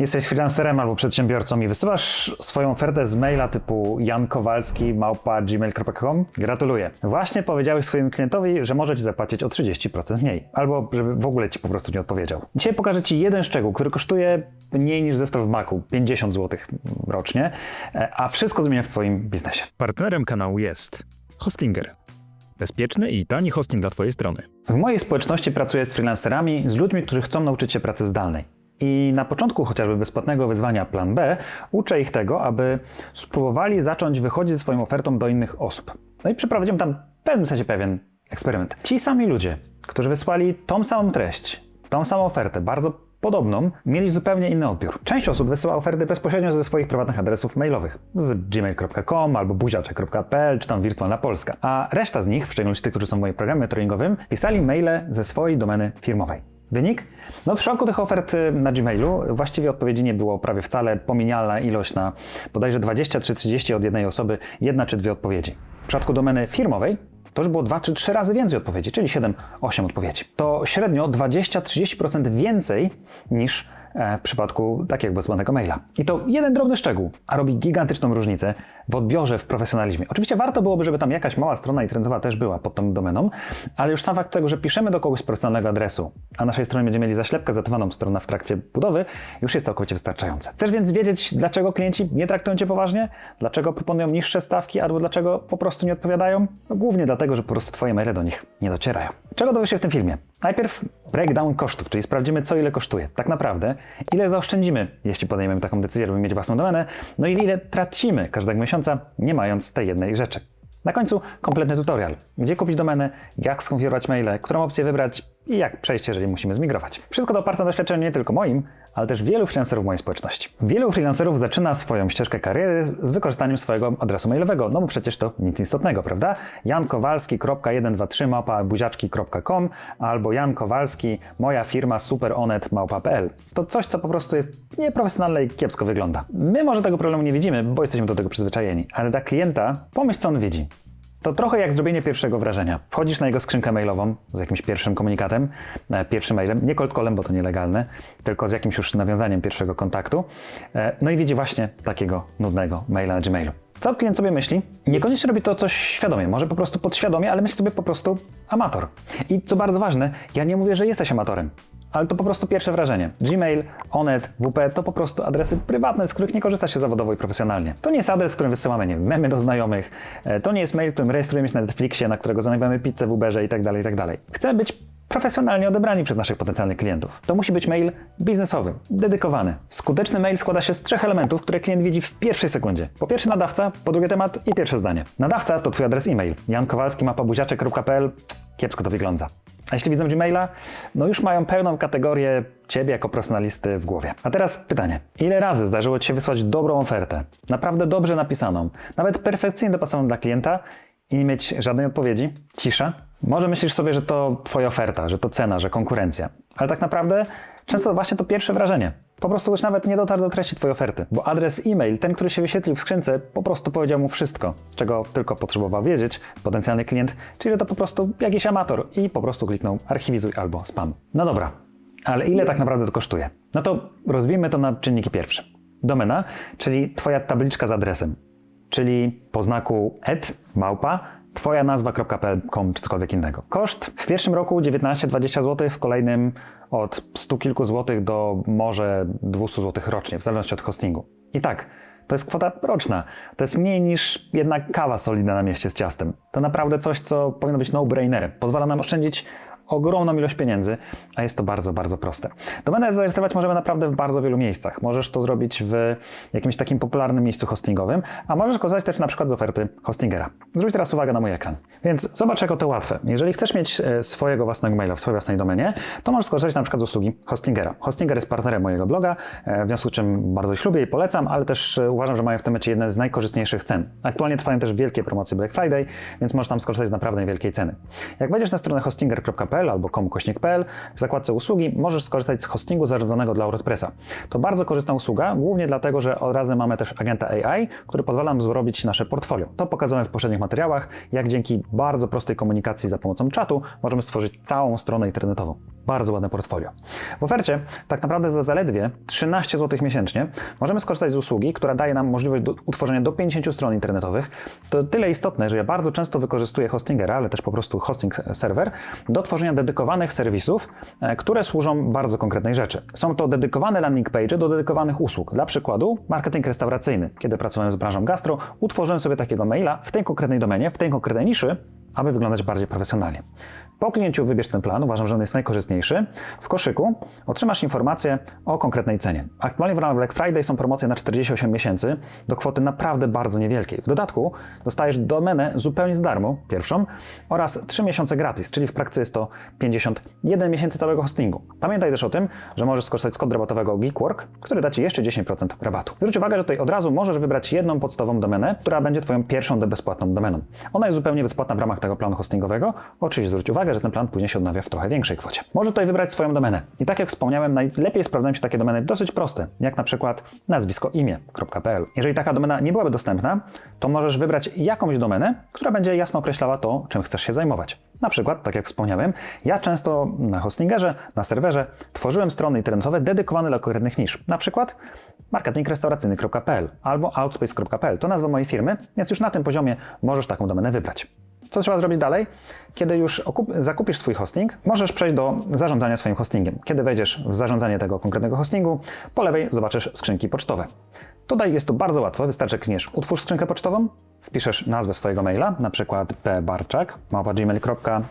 Jesteś freelancerem albo przedsiębiorcą i wysyłasz swoją ofertę z maila typu jankowalski małpa gmail.com? Gratuluję. Właśnie powiedziałeś swojemu klientowi, że może ci zapłacić o 30% mniej. Albo żeby w ogóle ci po prostu nie odpowiedział. Dzisiaj pokażę ci jeden szczegół, który kosztuje mniej niż zestaw maku, 50 zł rocznie, e, a wszystko zmienia w twoim biznesie. Partnerem kanału jest Hostinger. Bezpieczny i tani hosting dla Twojej strony. W mojej społeczności pracuję z freelancerami, z ludźmi, którzy chcą nauczyć się pracy zdalnej. I na początku chociażby bezpłatnego wyzwania Plan B uczę ich tego, aby spróbowali zacząć wychodzić ze swoją ofertą do innych osób. No i przeprowadziłem tam w pewnym sensie pewien eksperyment. Ci sami ludzie, którzy wysłali tą samą treść, tą samą ofertę, bardzo podobną, mieli zupełnie inny odbiór. Część osób wysyła oferty bezpośrednio ze swoich prywatnych adresów mailowych, z gmail.com albo buziaczek.pl czy tam Wirtualna Polska, a reszta z nich, w szczególności tych, którzy są w moim programie mentoringowym, pisali maile ze swojej domeny firmowej. Wynik? No w przypadku tych ofert y, na Gmailu właściwie odpowiedzi nie było prawie wcale, pominialna ilość na bodajże 20 czy 30 od jednej osoby, jedna czy dwie odpowiedzi. W przypadku domeny firmowej to już było 2 czy 3 razy więcej odpowiedzi, czyli 7-8 odpowiedzi. To średnio 20-30% więcej niż w przypadku takiego bezpłatnego maila. I to jeden drobny szczegół, a robi gigantyczną różnicę w odbiorze, w profesjonalizmie. Oczywiście warto byłoby, żeby tam jakaś mała strona internetowa też była pod tą domeną, ale już sam fakt tego, że piszemy do kogoś z profesjonalnego adresu, a naszej stronie będziemy mieli zaślepkę zatowaną stronę w trakcie budowy, już jest całkowicie wystarczające. Chcesz więc wiedzieć, dlaczego klienci nie traktują Cię poważnie? Dlaczego proponują niższe stawki albo dlaczego po prostu nie odpowiadają? No, głównie dlatego, że po prostu Twoje maile do nich nie docierają. Czego dowiesz się w tym filmie? Najpierw breakdown kosztów, czyli sprawdzimy, co ile kosztuje. Tak naprawdę, ile zaoszczędzimy, jeśli podejmiemy taką decyzję, żeby mieć własną domenę, no i ile tracimy każdego miesiąca, nie mając tej jednej rzeczy. Na końcu kompletny tutorial, gdzie kupić domenę, jak skonfigurować maile, którą opcję wybrać i jak przejść, jeżeli musimy zmigrować. Wszystko to oparte na doświadczeniu nie tylko moim, ale też wielu freelancerów mojej społeczności. Wielu freelancerów zaczyna swoją ścieżkę kariery z wykorzystaniem swojego adresu mailowego, no bo przecież to nic istotnego, prawda? jankowalski.123 małpa buziaczki.com albo jankowalski moja firma superonet.pl. To coś, co po prostu jest nieprofesjonalne i kiepsko wygląda. My może tego problemu nie widzimy, bo jesteśmy do tego przyzwyczajeni, ale dla klienta pomyśl, co on widzi. To trochę jak zrobienie pierwszego wrażenia. Wchodzisz na jego skrzynkę mailową z jakimś pierwszym komunikatem, e, pierwszym mailem, nie cold callem, bo to nielegalne, tylko z jakimś już nawiązaniem pierwszego kontaktu. E, No i widzi właśnie takiego nudnego maila na Gmailu. Co klient sobie myśli? Niekoniecznie robi to coś świadomie, może po prostu podświadomie, ale myśli sobie po prostu amator. I co bardzo ważne, ja nie mówię, że jesteś amatorem. Ale to po prostu pierwsze wrażenie. Gmail, Onet, WP to po prostu adresy prywatne, z których nie korzysta się zawodowo i profesjonalnie. To nie jest adres, którym wysyłamy nie wiem, memy do znajomych. E, To nie jest mail, którym rejestrujemy się na Netflixie, na którego zamawiamy pizzę w Uberze i tak dalej, i tak. Chcemy być profesjonalnie odebrani przez naszych potencjalnych klientów. To musi być mail biznesowy, dedykowany. Skuteczny mail składa się z trzech elementów, które klient widzi w pierwszej sekundzie. Po pierwsze nadawca, po drugie temat i pierwsze zdanie. Nadawca to twój adres e-mail. jankowalski.mapabuziaczek.pl Kiepsko to wygląda. A jeśli widzą Gmaila, no już mają pełną kategorię ciebie jako profesjonalisty w głowie. A teraz pytanie. Ile razy zdarzyło ci się wysłać dobrą ofertę, naprawdę dobrze napisaną, nawet perfekcyjnie dopasowaną dla klienta i nie mieć żadnej odpowiedzi? Cisza? Może myślisz sobie, że to twoja oferta, że to cena, że konkurencja. Ale tak naprawdę często właśnie to pierwsze wrażenie. Po prostu już nawet nie dotarł do treści twojej oferty, bo adres e-mail, ten, który się wyświetlił w skrzynce, po prostu powiedział mu wszystko, czego tylko potrzebował wiedzieć potencjalny klient, czyli to po prostu jakiś amator i po prostu kliknął archiwizuj albo spam. No dobra, ale ile tak naprawdę to kosztuje? No to rozbijmy to na czynniki pierwsze. Domena, czyli twoja tabliczka z adresem, czyli po znaku et, małpa, twoja nazwa.pl.com czy cokolwiek innego. Koszt w pierwszym roku 19-20 zł, w kolejnym od 100 kilku złotych do może 200 zł rocznie, w zależności od hostingu. I tak, to jest kwota roczna. To jest mniej niż jedna kawa solidna na mieście z ciastem. To naprawdę coś, co powinno być no-brainerem. Pozwala nam oszczędzić ogromną ilość pieniędzy, a jest to bardzo, bardzo proste. Domenę zarejestrować możemy naprawdę w bardzo wielu miejscach. Możesz to zrobić w jakimś takim popularnym miejscu hostingowym, a możesz korzystać też na przykład z oferty hostingera. Zwróć teraz uwagę na mój ekran. Więc zobacz, jak to łatwe. Jeżeli chcesz mieć e, swojego własnego maila w swojej własnej domenie, to możesz skorzystać na przykład z usługi hostingera. Hostinger jest partnerem mojego bloga, e, w związku z czym bardzo ich lubię i polecam, ale też e, uważam, że mają w tym momencie jedne z najkorzystniejszych cen. Aktualnie trwają też wielkie promocje Black Friday, więc możesz tam skorzystać z naprawdę niewielkiej ceny. Jak wejdziesz na stronę hostinger.pl, www.com.pl albo com.pl w zakładce usługi możesz skorzystać z hostingu zarządzonego dla WordPressa. To bardzo korzystna usługa, głównie dlatego, że od razu mamy też agenta AI, który pozwala nam zrobić nasze portfolio. To pokazałem w poprzednich materiałach, jak dzięki bardzo prostej komunikacji za pomocą czatu możemy stworzyć całą stronę internetową. Bardzo ładne portfolio. W ofercie tak naprawdę za zaledwie 13 zł miesięcznie możemy skorzystać z usługi, która daje nam możliwość do, utworzenia do 50 stron internetowych. To tyle istotne, że ja bardzo często wykorzystuję Hostingera, ale też po prostu hosting serwer do tworzenia dedykowanych serwisów, e, które służą bardzo konkretnej rzeczy. Są to dedykowane landing page do dedykowanych usług. Dla przykładu marketing restauracyjny. Kiedy pracowałem z branżą gastro, utworzyłem sobie takiego maila w tej konkretnej domenie, w tej konkretnej niszy, aby wyglądać bardziej profesjonalnie. Po kliknięciu wybierz ten plan, uważam, że on jest najkorzystniejszy. W koszyku otrzymasz informację o konkretnej cenie. Aktualnie w ramach Black Friday są promocje na 48 miesięcy do kwoty naprawdę bardzo niewielkiej. W dodatku dostajesz domenę zupełnie za darmo, pierwszą, oraz 3 miesiące gratis, czyli w praktyce jest to 51 miesięcy całego hostingu. Pamiętaj też o tym, że możesz skorzystać z kodu rabatowego Geekwork, który da Ci jeszcze 10% rabatu. Zwróć uwagę, że tutaj od razu możesz wybrać jedną podstawową domenę, która będzie Twoją pierwszą bezpłatną domeną. Ona jest zupełnie bezpłatna w ramach tego planu hostingowego. Oczywiście zwróć uwagę, że ten plan później się odnawia w trochę większej kwocie. Możesz tutaj wybrać swoją domenę. I tak jak wspomniałem, najlepiej sprawdzają się takie domeny dosyć proste, jak na przykład nazwisko imię.pl. Jeżeli taka domena nie byłaby dostępna, to możesz wybrać jakąś domenę, która będzie jasno określała to, czym chcesz się zajmować. Na przykład, tak jak wspomniałem, ja często na hostingerze, na serwerze tworzyłem strony internetowe dedykowane dla konkretnych nisz. Na przykład marketingrestauracyjny.pl albo outspace.pl. To nazwa mojej firmy, więc już na tym poziomie możesz taką domenę wybrać. Co trzeba zrobić dalej? Kiedy już zakupisz swój hosting, możesz przejść do zarządzania swoim hostingiem. Kiedy wejdziesz w zarządzanie tego konkretnego hostingu, po lewej zobaczysz skrzynki pocztowe. Tutaj jest to bardzo łatwo, wystarczy klikniesz utwórz skrzynkę pocztową, wpiszesz nazwę swojego maila, na przykład pbarczak.gmail.com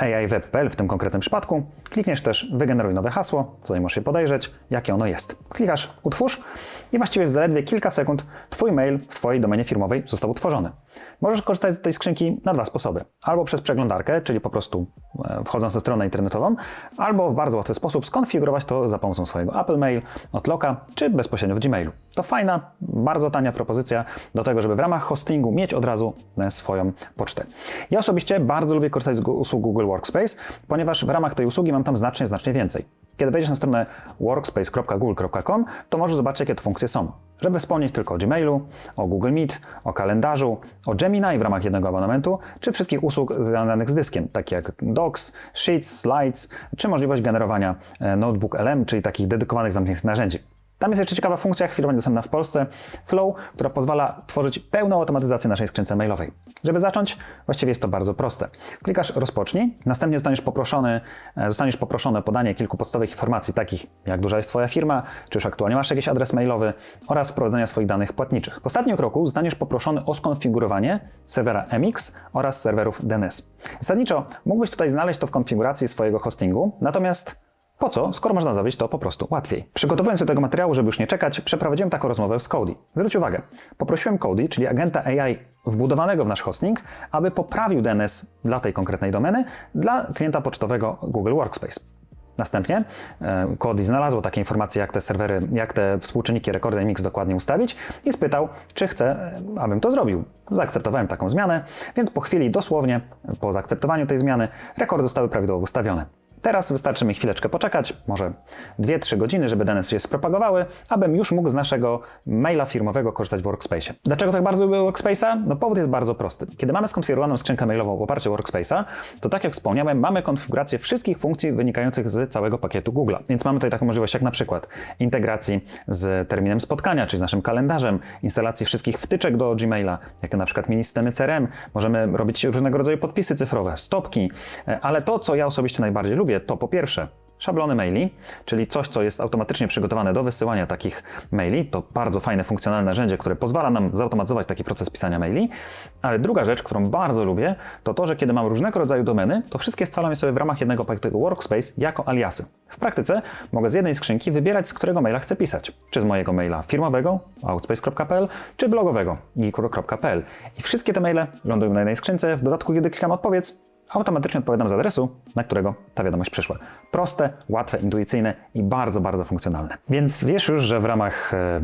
AIWeb.pl w tym konkretnym przypadku. Klikniesz też wygeneruj nowe hasło, tutaj możesz je podejrzeć, jakie ono jest. Klikasz utwórz i właściwie w zaledwie kilka sekund Twój mail w Twojej domenie firmowej został utworzony. Możesz korzystać z tej skrzynki na dwa sposoby. Albo przez przeglądarkę, czyli po prostu e, wchodząc na stronę internetową, albo w bardzo łatwy sposób skonfigurować to za pomocą swojego Apple Mail, Outlooka, czy bezpośrednio w Gmailu. To fajna, bardzo tania propozycja do tego, żeby w ramach hostingu mieć od razu e, swoją pocztę. Ja osobiście bardzo lubię korzystać z usług Google Workspace, ponieważ w ramach tej usługi mam tam znacznie, znacznie więcej. Kiedy wejdziesz na stronę workspace.google.com, to możesz zobaczyć, jakie to funkcje są. Żeby wspomnieć tylko o Gmailu, o Google Meet, o kalendarzu, o Gemini w ramach jednego abonamentu, czy wszystkich usług związanych z dyskiem, takie jak Docs, Sheets, Slides, czy możliwość generowania e, Notebook LM, czyli takich dedykowanych zamkniętych narzędzi. Tam jest jeszcze ciekawa funkcja, chwilowo niedostępna w Polsce, Flow, która pozwala tworzyć pełną automatyzację naszej skrzynce mailowej. Żeby zacząć, właściwie jest to bardzo proste. Klikasz rozpocznij, następnie zostaniesz poproszony, e, zostaniesz poproszony o podanie kilku podstawowych informacji, takich jak duża jest Twoja firma, czy już aktualnie masz jakiś adres mailowy oraz wprowadzenia swoich danych płatniczych. W ostatnim kroku zostaniesz poproszony o skonfigurowanie serwera MX oraz serwerów DNS. Zasadniczo mógłbyś tutaj znaleźć to w konfiguracji swojego hostingu, natomiast po co, skoro można zrobić to po prostu łatwiej? Przygotowując do tego materiału, żeby już nie czekać, przeprowadziłem taką rozmowę z Cody. Zwróć uwagę, poprosiłem Cody, czyli agenta AI wbudowanego w nasz hosting, aby poprawił DNS dla tej konkretnej domeny dla klienta pocztowego Google Workspace. Następnie e, Cody znalazło takie informacje, jak te serwery, jak te współczynniki rekordy mix dokładnie ustawić i spytał, czy chce, e, abym to zrobił. Zaakceptowałem taką zmianę, więc po chwili, dosłownie po zaakceptowaniu tej zmiany, rekordy zostały prawidłowo ustawione. Teraz wystarczy mi chwileczkę poczekać, może 2-3 godziny, żeby dane się spropagowały, abym już mógł z naszego maila firmowego korzystać w Workspace. Dlaczego tak bardzo lubię Workspace'a? No powód jest bardzo prosty. Kiedy mamy skonfigurowaną skrzynkę mailową w oparciu o Workspace'a, to tak jak wspomniałem, mamy konfigurację wszystkich funkcji wynikających z całego pakietu Google. Więc mamy tutaj taką możliwość jak na przykład integracji z terminem spotkania, czyli z naszym kalendarzem, instalacji wszystkich wtyczek do Gmaila, jak na przykład mini systemy CRM, możemy robić różnego rodzaju podpisy cyfrowe, stopki, e, ale to, co ja osobiście najbardziej lubię, to po pierwsze szablony maili, czyli coś, co jest automatycznie przygotowane do wysyłania takich maili. To bardzo fajne, funkcjonalne narzędzie, które pozwala nam zautomatyzować taki proces pisania maili. Ale druga rzecz, którą bardzo lubię, to to, że kiedy mam różnego rodzaju domeny, to wszystkie scalam je sobie w ramach jednego pakietu Workspace jako aliasy. W praktyce mogę z jednej skrzynki wybierać, z którego maila chcę pisać. Czy z mojego maila firmowego, outspace.pl, czy blogowego, geekuro.pl. I wszystkie te maile lądują na jednej skrzynce. W dodatku, kiedy klikam odpowiedz, automatycznie odpowiadam z adresu, na którego ta wiadomość przyszła. Proste, łatwe, intuicyjne i bardzo, bardzo funkcjonalne. Więc wiesz już, że w ramach e,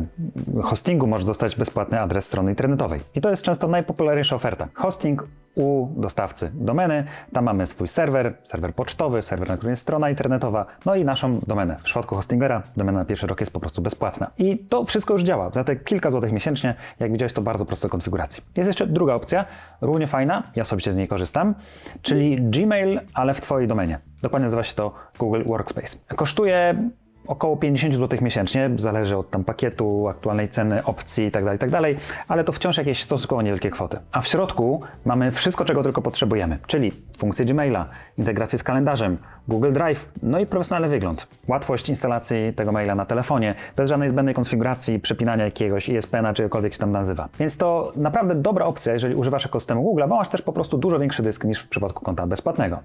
hostingu możesz dostać bezpłatny adres strony internetowej. I to jest często najpopularniejsza oferta. Hosting u dostawcy domeny. Tam mamy swój serwer, serwer pocztowy, serwer, na którym jest strona internetowa, no i naszą domenę. W przypadku hostingera domena na pierwszy rok jest po prostu bezpłatna. I to wszystko już działa. Za te kilka złotych miesięcznie, jak widziałeś, to bardzo proste konfiguracji. Jest jeszcze druga opcja, równie fajna, ja osobiście z niej korzystam, czyli Gmail, ale w Twojej domenie. Dokładnie nazywa się to Google Workspace. Kosztuje około 50 zł miesięcznie, zależy od tam pakietu, aktualnej ceny, opcji itd., itd., ale to wciąż jakieś stosunkowo niewielkie kwoty. A w środku mamy wszystko, czego tylko potrzebujemy, czyli funkcje Gmaila, integrację z kalendarzem, Google Drive, no i profesjonalny wygląd. Łatwość instalacji tego maila na telefonie, bez żadnej zbędnej konfiguracji, przepinania jakiegoś ISP-na, czy jakkolwiek się tam nazywa. Więc to naprawdę dobra opcja, jeżeli używasz ekosystemu Google, bo masz też po prostu dużo większy dysk niż w przypadku konta bezpłatnego.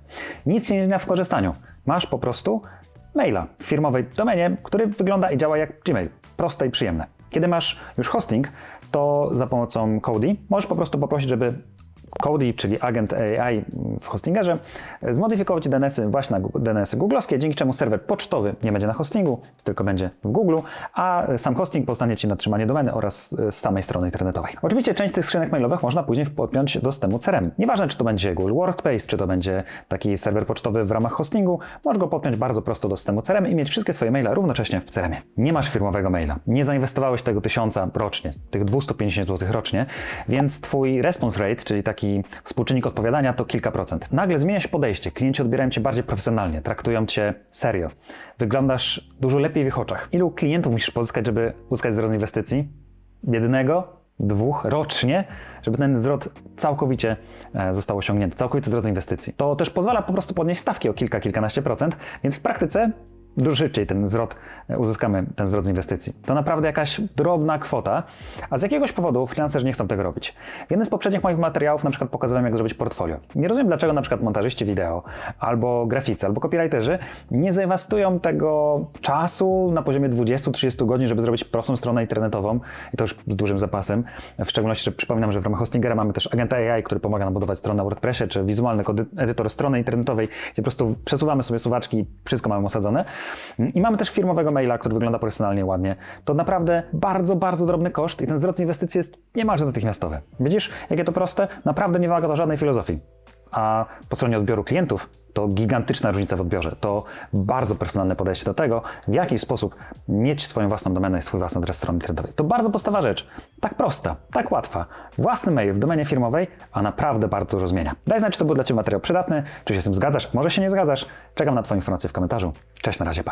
Nic nie zmienia w korzystaniu. Masz po prostu maila w firmowej domenie, który wygląda i działa jak Gmail. Proste i przyjemne. Kiedy masz już hosting, to za pomocą Kodi możesz po prostu poprosić, żeby Kodi, czyli agent AI w hostingerze, zmodyfikować DNS-y właśnie na DNS-y googlowskie, dzięki czemu serwer pocztowy nie będzie na hostingu, tylko będzie w Google, a sam hosting pozostanie Ci na trzymanie domeny oraz e, samej strony internetowej. Oczywiście część tych skrzynek mailowych można później podpiąć do systemu CRM. Nieważne, czy to będzie Google Workspace, czy to będzie taki serwer pocztowy w ramach hostingu, możesz go podpiąć bardzo prosto do systemu CRM i mieć wszystkie swoje maile równocześnie w CRM-ie. Nie masz firmowego maila, nie zainwestowałeś tego tysiąca rocznie, tych 250 zł rocznie, więc Twój response rate, czyli taki współczynnik odpowiadania, to kilka procent. Nagle zmienia się podejście, klienci odbierają Cię bardziej profesjonalnie, traktują Cię serio. Wyglądasz dużo lepiej w ich oczach. Ilu klientów musisz pozyskać, żeby uzyskać wzrost inwestycji? Jednego? Dwóch rocznie, żeby ten zwrot całkowicie e, został osiągnięty, całkowity wzrost inwestycji. To też pozwala po prostu podnieść stawki o kilka, kilkanaście procent, więc w praktyce dużo szybciej ten zwrot, e, uzyskamy ten zwrot z inwestycji. To naprawdę jakaś drobna kwota, a z jakiegoś powodu freelancerzy nie chcą tego robić. W jednym z poprzednich moich materiałów na przykład pokazywałem, jak zrobić portfolio. Nie rozumiem, dlaczego na przykład montażyści wideo, albo graficy, albo copywriterzy nie zainwestują tego czasu na poziomie 20-30 godzin, żeby zrobić prostą stronę internetową i to już z dużym zapasem. W szczególności, że przypominam, że w ramach hostingera mamy też agenta AI, który pomaga nam budować stronę na WordPressie, czy wizualny edytor strony internetowej, gdzie po prostu przesuwamy sobie suwaczki i wszystko mamy osadzone. I mamy też firmowego maila, który wygląda profesjonalnie, ładnie. To naprawdę bardzo, bardzo drobny koszt i ten wzrost inwestycji jest niemalże natychmiastowy. Widzisz, jakie to proste? Naprawdę nie wymaga to żadnej filozofii. A po stronie odbioru klientów to gigantyczna różnica w odbiorze. To bardzo personalne podejście do tego, w jaki sposób mieć swoją własną domenę i swój własny adres strony internetowej. To bardzo podstawowa rzecz. Tak prosta, tak łatwa. Własny mail w domenie firmowej, a naprawdę bardzo dużo zmienia. Daj znać, czy to był dla Ciebie materiał przydatny, czy się z tym zgadzasz, może się nie zgadzasz. Czekam na Twoje informacje w komentarzu. Cześć, na razie, pa.